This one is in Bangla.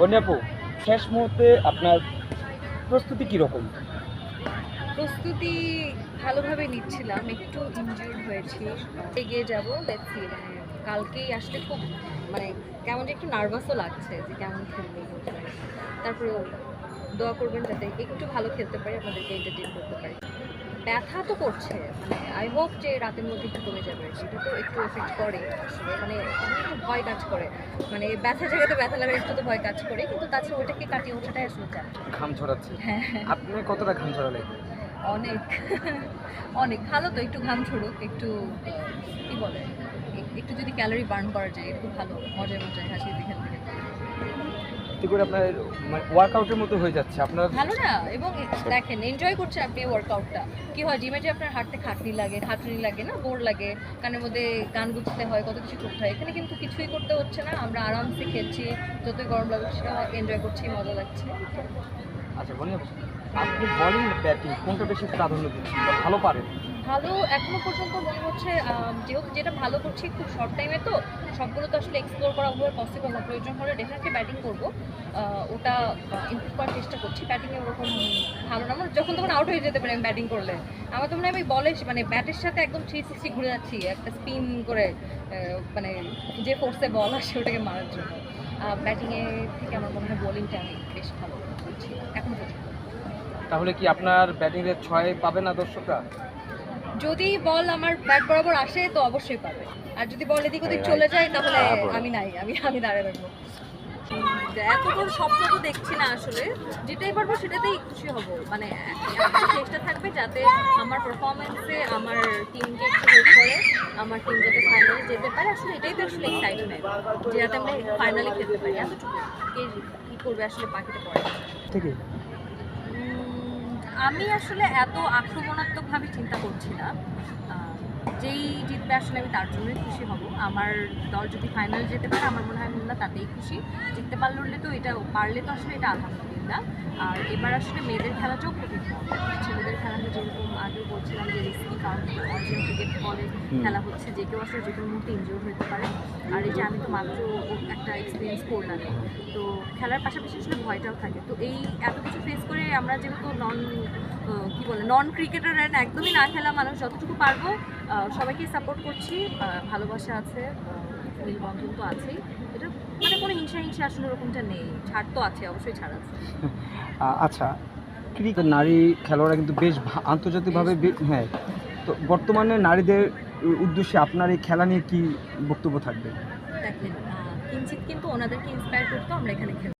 বন্যাপু, শেষ মুহূর্তে আপনার প্রস্তুতি কীরকম? প্রস্তুতি ভালোভাবে নিচ্ছিলাম, একটু ইনজিউর্ড হয়েছি, এগিয়ে যাব দেখছি মানে কালকেই আসলে খুব মানে কেমন যে একটু নার্ভাসও লাগছে যে কেমন খেলবে। তারপরে দোয়া করবেন যাতে একটু ভালো খেলতে পারি, আপনাদেরকে এন্টারটেন করতে পারি। ব্যথা তো করছে মানে আই হোপ যে রাতের মধ্যে একটু কমে যাবে সেটা তো একটু এফেক্ট করে। আসলে মানে একটু ভয় কাজ করে। মানে ব্যথা জায়গাতে ব্যথা লাগার একটু তো ভয় কাজ করে কিন্তু তাছাড়া ওইটাকে কাটিয়ে ওঠাটাই আসলে চাপ। ঘাম ঝরাচ্ছে। হ্যাঁ। হ্যাঁ আপনি কতটা ঘাম ঝরালেন? অনেক। অনেক। ভালো তো একটু ঘাম ছড়ুক একটু কি বলে একটু যদি ক্যালোরি বার্ন করা যায় একটু ভালো মজায় মজায় হাসি খেলতে খেলতে এতে করে আপনার ওয়ার্কআউটের মতো হয়ে যাচ্ছে। আপনার ভালো না? এবং দেখেন এনজয় করছেন আপনি ওয়ার্কআউটটা কি হয় জিমে যে আপনার হাঁটতে খাটনি লাগে খাটনি লাগে না? বোর লাগে কানের মধ্যে গান গুছতে হয় কত কিছু করতে হয়। এখানে কিন্তু কিছুই করতে হচ্ছে না। আমরা আরামসে খেলছি যতই গরম লাগুক সেটা এনজয় করছি মজা লাগছে। আচ্ছা বলি আপনি বলিং ব্যাটিং কোনটা বেশি প্রাধান্য দিচ্ছেন? ভালো পারেন? ভালো এখনও পর্যন্ত মনে হচ্ছে যেহেতু যেটা ভালো করছি খুব শর্ট টাইমে তো সবগুলো তো আসলে এক্সপ্লোর করা ওভাবে পসিবল না প্রয়োজন হলে ডেফিনেটলি ব্যাটিং করব। ওটা ইমপ্রুভ করার চেষ্টা করছি ব্যাটিংয়ে ওরকম ভালো না। আমার যখন তখন আউট হয়ে যেতে পারি আমি ব্যাটিং করলে। আমার তো মনে হয় আমি বলে মানে ব্যাটের সাথে একদম থ্রি সিক্সটি ঘুরে যাচ্ছি একটা স্পিন করে মানে যে ফোর্সে বল আসে ওটাকে মারার জন্য। ব্যাটিংয়ে থেকে আমার মনে হয় বোলিংটা আমি বেশ ভালো করছি এখন পর্যন্ত। তাহলে কি আপনার ব্যাটিং এর ছয় পাবে না দর্শকরা? যদি বল আমার ব্যাট বরাবর আসে তো অবশ্যই পাবে। আর যদি বল এদিক ওদিক চলে যায় তাহলে আমি নাই আমি আমি দাঁড়িয়ে এত বড় স্বপ্ন তো দেখছি না আসলে। যেটাই পারব সেটাতেই খুশি হব। মানে চেষ্টা থাকবে যাতে আমার পারফরমেন্সে আমার টিমকে একটু হেল্প করে আমার টিম যাতে ফাইনালে যেতে পারে। আসলে এটাই তো আসলে এক্সাইটমেন্ট যে যাতে আমরা ফাইনালে খেলতে পারি। এতটুকু। কে কী করবে আসলে পাখিতে পড়ে উম, আমি আসলে এত আক্রমণাত্মকভাবে চিন্তা করছি না। যেই জিতবে আসলে আমি তার জন্যই খুশি হব। আমার দল যদি ফাইনাল যেতে পারে আমার মনে হয় মোল্লা তাতেই খুশি। জিততে পারলে তো এটা পারলে তো আসলে এটা আলহামদুলিল্লাহ। আর এবার আসলে মেয়েদের খেলাটাও খুব ইম্পর্টেন্ট ছেলেদের খেলাটা যেরকম আগে বলছিলাম যে রিস্কি কারণ অরিজিনাল ক্রিকেট বলে খেলা হচ্ছে যে কেউ আসলে যে কোনো মুহূর্তে ইনজিওর হতে পারে। আর এই যে আমি তো মাত্র একটা এক্সপিরিয়েন্স করলাম তো খেলার পাশাপাশি আসলে ভয়টাও থাকে। তো এই এত আমরা যেহেতু নন কি বলে নন ক্রিকেটার অ্যান্ড একদমই না খেলা মানুষ যতটুকু পারব সবাইকে সাপোর্ট করছি ভালোবাসা আছে বন্ধন তো আছেই। এটা মানে কোনো হিংসা হিংসা আসলে ওরকমটা নেই ছাড় তো আছে অবশ্যই ছাড় আছে। আচ্ছা ক্রিকেট নারী খেলোয়াড়রা কিন্তু বেশ আন্তর্জাতিকভাবে হ্যাঁ তো বর্তমানে নারীদের উদ্দেশ্যে আপনার এই খেলা নিয়ে কি বক্তব্য থাকবে? দেখেন কিঞ্চিত কিন্তু ওনাদেরকে ইন্সপায়ার করতো আমরা এখানে